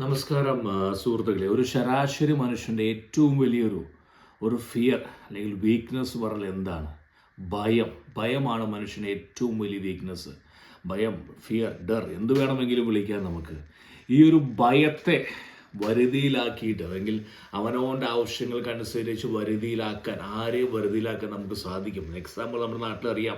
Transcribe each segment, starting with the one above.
നമസ്കാരം സുഹൃത്തുക്കളെ. ഒരു ശരാശരി മനുഷ്യന്റെ ഏറ്റവും വലിയൊരു ഒരു ഫിയർ അല്ലെങ്കിൽ വീക്ക്നെസ് പറഞ്ഞാൽ എന്താണ്? ഭയം. ഭയമാണ് മനുഷ്യന്റെ ഏറ്റവും വലിയ വീക്ക്നെസ് ഭയം ഫിയർ ഡർ എന്ത് വേണമെങ്കിലും വിളിക്കാം നമുക്ക്. ഈ ഒരു ഭയത്തെ വരുതിയിലാക്കിയിട്ട് അല്ലെങ്കിൽ അവനവന്റെ ആവശ്യങ്ങൾക്കനുസരിച്ച് വരുതിയിലാക്കാൻ ആരെയും വരുതിയിലാക്കാൻ നമുക്ക് സാധിക്കും. എക്സാമ്പിൾ നമ്മുടെ നാട്ടിലറിയാം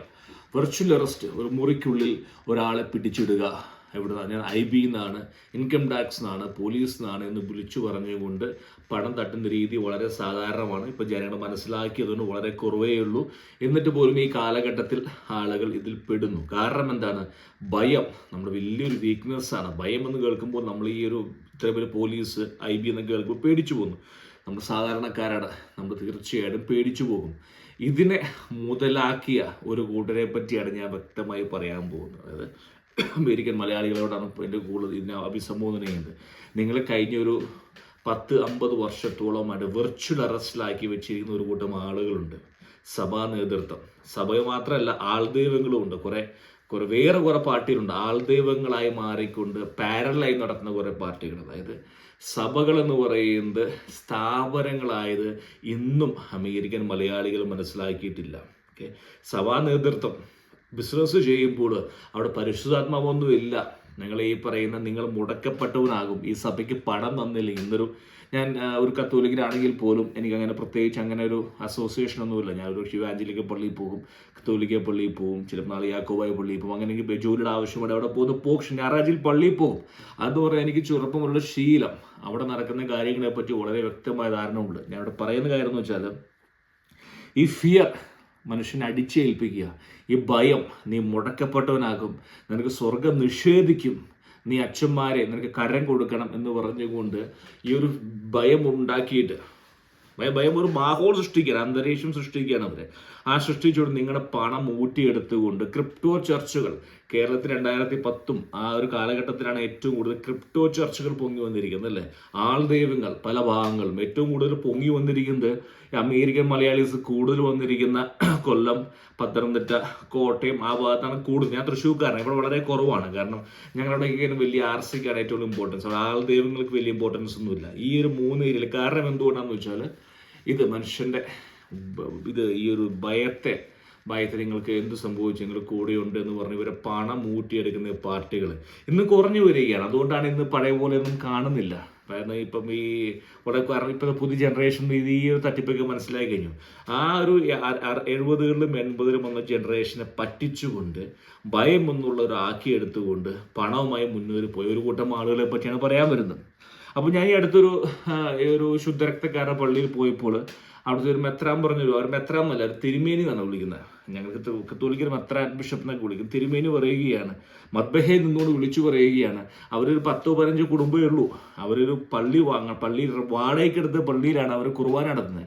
വെർച്വൽ അറസ്റ്റ് ഒരു മുറിക്കുള്ളിൽ ഒരാളെ പിടിച്ചിടുക. എവിടെ ഞാൻ ഐ ബി എന്നാണ് ഇൻകം ടാക്സ് എന്നാണ് പോലീസ് എന്നാണ് എന്ന് വിളിച്ചു പറഞ്ഞുകൊണ്ട് പണം തട്ടുന്ന രീതി വളരെ സാധാരണമാണ്. ഇപ്പോൾ ജനങ്ങൾ മനസ്സിലാക്കിയതുകൊണ്ട് വളരെ കുറവേ ഉള്ളൂ. എന്നിട്ട് പോലും ഈ കാലഘട്ടത്തിൽ ആളുകൾ ഇതിൽ പെടുന്നു. കാരണം എന്താണ്? ഭയം. നമ്മുടെ വലിയൊരു വീക്ക്നെസ് ആണ്. ഭയം എന്ന് കേൾക്കുമ്പോൾ നമ്മൾ ഈ ഒരു ഇത്ര പേര് പോലീസ് ഐ ബി എന്നൊക്കെ കേൾക്കുമ്പോൾ പേടിച്ചു പോകുന്നു. നമ്മൾ സാധാരണക്കാരാണ്. നമ്മൾ തീർച്ചയായിട്ടും പേടിച്ചു പോകും. ഇതിനെ മുതലാക്കിയ ഒരു കൂട്ടരെ പറ്റിയാണ് ഞാൻ വ്യക്തമായി പറയാൻ പോകുന്നത്. അതായത് അമേരിക്കൻ മലയാളികളോടാണ് എന്റെ കൂടുതൽ ഇതിനെ അഭിസംബോധന ചെയ്യുന്നത് നിങ്ങൾ കഴിഞ്ഞൊരു പത്ത് അമ്പത് വർഷത്തോളമായിട്ട് വെർച്വൽ അറസ്റ്റിലാക്കി വെച്ചിരിക്കുന്ന ഒരു കൂട്ടം ആളുകളുണ്ട്. സഭാ നേതൃത്വം. സഭ മാത്രമല്ല ആൾദൈവങ്ങളും ഉണ്ട്. കുറേ കുറേ വേറെ കുറെ പാർട്ടികളുണ്ട്. ആൾദൈവങ്ങളായി മാറിക്കൊണ്ട് പാരലായി നടത്തുന്ന കുറേ പാർട്ടികൾ. അതായത് സഭകൾ എന്ന് പറയുന്നത് സ്ഥാപനങ്ങളായത് ഇന്നും അമേരിക്കൻ മലയാളികൾ മനസ്സിലാക്കിയിട്ടില്ല. ഓക്കെ സഭാ നേതൃത്വം. ബിസിനസ് ചെയ്യുമ്പോൾ അവിടെ പരിശുദ്ധാത്മാവൊന്നുമില്ല. നിങ്ങൾ ഈ പറയുന്ന നിങ്ങൾ മുടക്കപ്പെട്ടവനാകും. ഈ സഭയ്ക്ക് പണം തന്നില്ല? ഇന്നൊരു ഞാൻ ഒരു കത്തോലിക്കനാണെങ്കിൽ പോലും എനിക്ക് അങ്ങനെ പ്രത്യേകിച്ച് അങ്ങനെ ഒരു അസോസിയേഷൻ ഒന്നുമില്ല. ഞാൻ ഒരു ശിവാഞ്ജലിക്ക പള്ളിയിൽ പോകും കത്തോലിക്ക പള്ളിയിൽ പോകും ചിലപ്പോൾ നാളെ യാക്കോബായ പള്ളിയിൽ പോകും. അങ്ങനെ എനിക്ക് ജോലിയുടെ ആവശ്യമുണ്ട് അവിടെ പോകുന്ന പോകും ഞായറാഴ്ചയിൽ പള്ളിയിൽ പോകും. അത് പറയാൻ എനിക്ക് ചെറുപ്പമുള്ള ശീലം. അവിടെ നടക്കുന്ന കാര്യങ്ങളെ പറ്റി വളരെ വ്യക്തമായ ധാരണ ഉണ്ട് ഞാൻ അവിടെ പറയുന്ന കാര്യം എന്ന് വെച്ചാൽ ഈ ഫിയർ മനുഷ്യനെ അടിച്ചേൽപ്പിക്കുക. ഈ ഭയം നീ മുടക്കപ്പെട്ടവനാകും. നിനക്ക് സ്വർഗം നിഷേധിക്കും. നീ അച്ഛന്മാരെ നിനക്ക് കരം കൊടുക്കണം എന്ന് പറഞ്ഞുകൊണ്ട് ഈ ഒരു ഭയം ഉണ്ടാക്കിയിട്ട് ഭയം ഒരു മാഹോൾ സൃഷ്ടിക്കുകയാണ് അന്തരീക്ഷം സൃഷ്ടിക്കുകയാണ് അവരെ. ആ സൃഷ്ടിച്ചുകൊണ്ട് നിങ്ങളുടെ പണം ഊട്ടിയെടുത്തുകൊണ്ട് ക്രിപ്റ്റോ ചർച്ചുകൾ കേരളത്തിൽ രണ്ടായിരത്തി പത്തും ആ ഒരു കാലഘട്ടത്തിലാണ് ഏറ്റവും കൂടുതൽ ക്രിപ്റ്റോ ചർച്ചകൾ പൊങ്ങി വന്നിരിക്കുന്നത് അല്ലേ? ആൾദൈവങ്ങൾ പല ഭാഗങ്ങളും. ഏറ്റവും കൂടുതൽ പൊങ്ങി വന്നിരിക്കുന്നത് അമേരിക്കൻ മലയാളീസ് കൂടുതൽ വന്നിരിക്കുന്ന കൊല്ലം പത്തനംതിട്ട കോട്ടയം ആ ഭാഗത്താണ് കൂടുതൽ. ഞാൻ തൃശ്ശൂർക്കാരൻ ഇവിടെ വളരെ കുറവാണ്. കാരണം ഞങ്ങളുടെ വലിയ ആർ സിക്കാണ് ഏറ്റവും ഇമ്പോർട്ടൻസ് ആൾദൈവങ്ങൾക്ക് വലിയ ഇമ്പോർട്ടൻസ് ഒന്നുമില്ല. ഈ ഒരു മൂന്ന് ഏരിയയിൽ കാരണം എന്തുകൊണ്ടാണെന്ന് വെച്ചാൽ ഇത് മനുഷ്യന്റെ ഇത് ഈ ഒരു ഭയത്തെ ഭയത്തെ നിങ്ങൾക്ക് എന്ത് സംഭവിച്ചു? നിങ്ങൾ കൂടെയുണ്ട് എന്ന് പറഞ്ഞ് ഇവരെ പണം ഊറ്റിയെടുക്കുന്ന പാർട്ടികൾ ഇന്ന് കുറഞ്ഞു വരികയാണ്. അതുകൊണ്ടാണ് ഇന്ന് പഴയ പോലെ ഒന്നും കാണുന്നില്ല. കാരണം ഇപ്പം ഈ വളരെ കാരണം ഇപ്പം പുതിയ ജനറേഷൻ ഈ ഒരു തട്ടിപ്പൊക്കെ മനസ്സിലായി കഴിഞ്ഞു. ആ ഒരു എഴുപതുകളിലും എൺപതിലും വന്ന ജനറേഷനെ പറ്റിച്ചുകൊണ്ട് ഭയം എന്നുള്ള ഒരു പണവുമായി മുന്നേറി പോയ. ഒരു കൂട്ടം ആളുകളെ പറ്റിയാണ് പറയാൻ വരുന്നത്. അപ്പോൾ ഞാൻ ഈ അടുത്തൊരു ഒരു ശുദ്ധരക്തക്കാരുടെ പള്ളിയിൽ പോയപ്പോൾ അവിടുത്തെ ഒരു മെത്രാൻ പറഞ്ഞൊരു ഒരു മെത്രാൻ എന്നല്ല ഒരു തിരുമേനി എന്നാണ് വിളിക്കുന്നത്. ഞങ്ങൾക്ക് കത്തോലിക്കർ മെത്രാൻ ബിഷപ്പ് എന്നൊക്കെ വിളിക്കും. തിരുമേനി പറയുകയാണ് മദ്ബഹയെ നിന്നോട് വിളിച്ചു പറയുകയാണ്. അവരൊരു പത്തോ പതിനഞ്ചോ കുടുംബമേ ഉള്ളൂ. അവരൊരു പള്ളി വാങ്ങാൻ പള്ളി വാടകയ്ക്കെടുത്ത പള്ളിയിലാണ് അവർ കുർബാന നടത്തുന്നത്.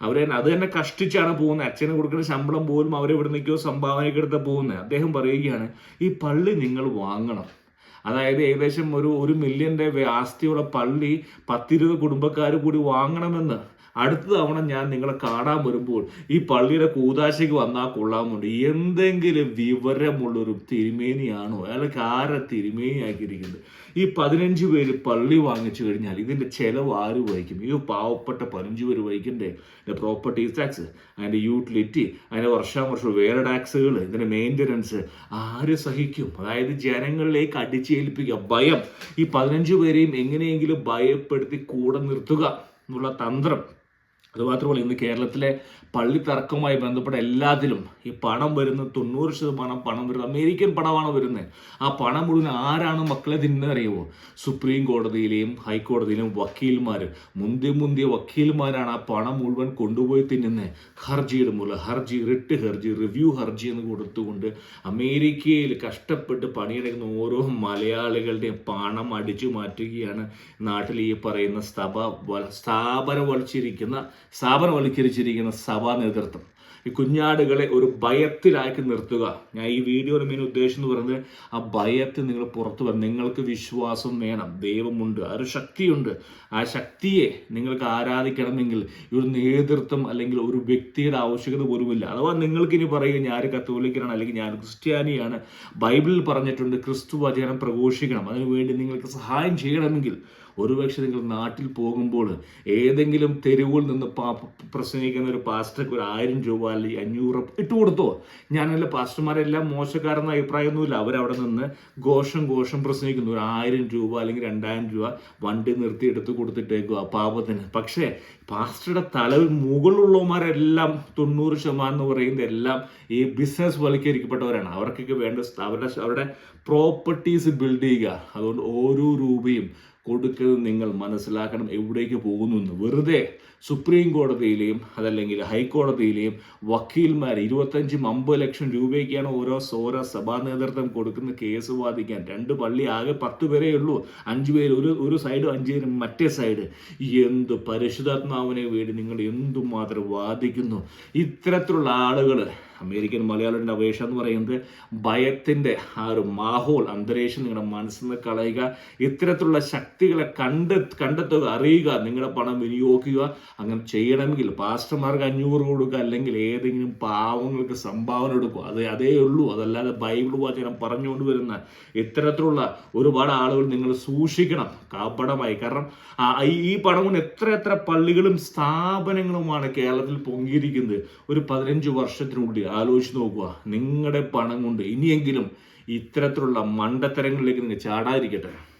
അവർ അത് തന്നെ കഷ്ടിച്ചാണ് പോകുന്നത്. അച്ഛന് കൊടുക്കുന്ന ശമ്പളം പോലും അവരെവിടെ നിൽക്കോ സംഭാവനയ്ക്കെടുത്ത് പോകുന്നത്. അദ്ദേഹം പറയുകയാണ് ഈ പള്ളി നിങ്ങൾ വാങ്ങണം. അതായത് ഏകദേശം ഒരു ഒരു മില്യന്റെ ആസ്തിയുള്ള പള്ളി പത്തിരുപത് കുടുംബക്കാർ കൂടി വാങ്ങണമെന്ന്. അടുത്ത തവണ ഞാൻ നിങ്ങളെ കാണാൻ വരുമ്പോൾ ഈ പള്ളിയുടെ കൂതാശയ്ക്ക് വന്നാൽ കൊള്ളാമുണ്ട് എന്തെങ്കിലും വിവരമുള്ളൊരു തിരുമേനിയാണോ? അയാൾക്ക് ആരെ തിരുമേനിയാക്കിയിരിക്കുന്നത്? ഈ പതിനഞ്ച് പേര് പള്ളി വാങ്ങിച്ചു കഴിഞ്ഞാൽ ഇതിന്റെ ചിലവ് ആര് വഹിക്കും? ഈ പാവപ്പെട്ട പതിനഞ്ച് പേര് വഹിക്കണ്ടേ? പ്രോപ്പർട്ടി ടാക്സ് അതിന്റെ യൂട്ടിലിറ്റി അതിന്റെ വർഷാവർഷം വേറെ ടാക്സുകൾ ഇതിന്റെ മെയിന്റനൻസ് ആര് സഹിക്കും? അതായത് ജനങ്ങളിലേക്ക് അടിച്ചേൽപ്പിക്കുക. ഭയം. ഈ പതിനഞ്ച് പേരെയും എങ്ങനെയെങ്കിലും ഭയപ്പെടുത്തി കൂടെ നിർത്തുക എന്നുള്ള തന്ത്രം അതുമാത്രമല്ല ഇന്ന് കേരളത്തിലെ പള്ളി തർക്കവുമായി ബന്ധപ്പെട്ട എല്ലാത്തിലും ഈ പണം വരുന്ന തൊണ്ണൂറ് ശതമാനം പണം വരുന്നത് അമേരിക്കൻ പണമാണ് വരുന്നത്. ആ പണം മുഴുവൻ ആരാണ് മക്കളെ തിന്നറിയുമോ സുപ്രീം കോടതിയിലെയും ഹൈക്കോടതിയിലെയും വക്കീൽമാർ മുന്തിയ മുന്തിയ വക്കീൽമാരാണ് ആ പണം മുഴുവൻ കൊണ്ടുപോയി തിന്നുന്നത്. ഹർജിയുടെ മൂലം ഹർജി റിട്ട് ഹർജി റിവ്യൂ ഹർജി എന്ന് കൊടുത്തുകൊണ്ട് അമേരിക്കയിൽ കഷ്ടപ്പെട്ട് പണിയെടുക്കുന്ന ഓരോ മലയാളികളുടെയും പണം അടിച്ചു മാറ്റുകയാണ് നാട്ടിൽ ഈ പറയുന്ന സ്ഥാപ സ്ഥാപനം സ്ഥാപനവൽക്കരിക്കുന്ന സ്ഥാപനവൽക്കരിച്ചിരിക്കുന്ന സഭാ നേതൃത്വം. ഈ കുഞ്ഞാടുകളെ ഒരു ഭയത്തിലാക്കി നിർത്തുക. ഞാൻ ഈ വീഡിയോയുടെ മെയിൻ ഉദ്ദേശം എന്ന് പറയുന്നത് ആ ഭയത്തിൽ നിങ്ങൾ പുറത്തു വരണം. നിങ്ങൾക്ക് വിശ്വാസം വേണം. ദൈവമുണ്ട്. ആ ഒരു ശക്തിയുണ്ട്. ആ ശക്തിയെ നിങ്ങൾക്ക് ആരാധിക്കണമെങ്കിൽ ഒരു നേതൃത്വം അല്ലെങ്കിൽ ഒരു വ്യക്തിയുടെ ആവശ്യകത പോലുമില്ല. അഥവാ നിങ്ങൾക്ക് ഇനി പറയുക ഞാൻ കത്തോലിക്കനാണ് അല്ലെങ്കിൽ ഞാൻ ക്രിസ്ത്യാനിയാണ്. ബൈബിളിൽ പറഞ്ഞിട്ടുണ്ട് ക്രിസ്തു വചനം പ്രഘോഷിക്കണം. അതിനുവേണ്ടി നിങ്ങൾക്ക് സഹായം ചെയ്യണമെങ്കിൽ ഒരുപക്ഷെ നിങ്ങൾ നാട്ടിൽ പോകുമ്പോൾ ഏതെങ്കിലും തെരുവിൽ നിന്ന് പാ- പ്രസംഗിക്കുന്ന ഒരു പാസ്റ്റർക്ക് ഒരു ആയിരം രൂപ അല്ലെങ്കിൽ അഞ്ഞൂറ് ഇട്ട് കൊടുത്തോ? ഞാനല്ല പാസ്റ്റർമാരെല്ലാം മോശക്കാരെന്ന അഭിപ്രായമൊന്നുമില്ല. അവരവിടെ നിന്ന് ഘോഷം ഘോഷം പ്രസംഗിക്കുന്നു. ഒരു ആയിരം രൂപ അല്ലെങ്കിൽ രണ്ടായിരം രൂപ വണ്ടി നിർത്തി എടുത്ത് കൊടുത്തിട്ടേക്കുക പാപത്തിന്. പക്ഷേ പാസ്റ്ററുടെ തലവിൽ മുകളിലുള്ളവന്മാരെല്ലാം തൊണ്ണൂറ് ശതമാനം എന്ന് പറയുന്നത് എല്ലാം ഈ ബിസിനസ് വൽക്കരിക്കപ്പെട്ടവരാണ്. അവർക്കൊക്കെ വേണ്ട അവരുടെ അവരുടെ പ്രോപ്പർട്ടീസ് ബിൽഡ് ചെയ്യുക. അതുകൊണ്ട് ഓരോ രൂപയും കൊടുക്കുന്നത് നിങ്ങൾ മനസ്സിലാക്കണം എവിടേക്ക് പോകുന്നു എന്ന്. വെറുതെ സുപ്രീം കോടതിയിലെയും അതല്ലെങ്കിൽ ഹൈക്കോടതിയിലെയും വക്കീൽമാർ ഇരുപത്തഞ്ചും അമ്പത് ലക്ഷം രൂപയ്ക്കാണ് ഓരോ ഓരോ സഭാ നേതൃത്വം കൊടുക്കുന്ന കേസ് വാദിക്കാൻ. രണ്ട് പള്ളി ആകെ പത്ത് പേരേ ഉള്ളൂ. അഞ്ച് പേര് ഒരു ഒരു സൈഡ് അഞ്ച് പേര് മറ്റേ സൈഡ്. എന്ത് പരിശുദ്ധാത്മാവിനെ വേണ്ടി നിങ്ങൾ എന്തുമാത്രം വാദിക്കുന്നു? ഇത്തരത്തിലുള്ള ആളുകൾ അമേരിക്കൻ മലയാളിയുടെ അപേക്ഷ എന്ന് പറയുന്നത് ഭയത്തിന്റെ ആ ഒരു മാഹോൾ അന്തരീക്ഷം നിങ്ങളുടെ മനസ്സിൽ നിന്ന് കളയുക ഇത്തരത്തിലുള്ള ശക്തികളെ കണ്ട് കണ്ടെത്തുക അറിയുക നിങ്ങളുടെ പണം വിനിയോഗിക്കുക അങ്ങനെ ചെയ്യണമെങ്കിൽ പാസ്റ്റർമാർക്ക് അഞ്ഞൂറ് കൊടുക്കുക അല്ലെങ്കിൽ ഏതെങ്കിലും പാവങ്ങൾക്ക് സംഭാവന കൊടുക്കുക അത് അതേ ഉള്ളൂ. അതല്ലാതെ ബൈബിൾ വാചനം പറഞ്ഞുകൊണ്ട് വരുന്ന ഇത്തരത്തിലുള്ള ഒരുപാട് ആളുകൾ നിങ്ങൾ സൂക്ഷിക്കണം. കാപ്പടമായി കാരണം ഈ- പണം കൊണ്ട് എത്ര എത്ര പള്ളികളും സ്ഥാപനങ്ങളുമാണ് കേരളത്തിൽ പൊങ്ങിയിരിക്കുന്നത്. ഒരു പതിനഞ്ച് വർഷത്തിനുള്ളിൽ. ആലോചിച്ച് നോക്കുക. നിങ്ങളുടെ പണം കൊണ്ട് ഇനിയെങ്കിലും ഇത്തരത്തിലുള്ള മണ്ടത്തരങ്ങളിലേക്ക് നിങ്ങൾ ചാടാതിരിക്കട്ടെ.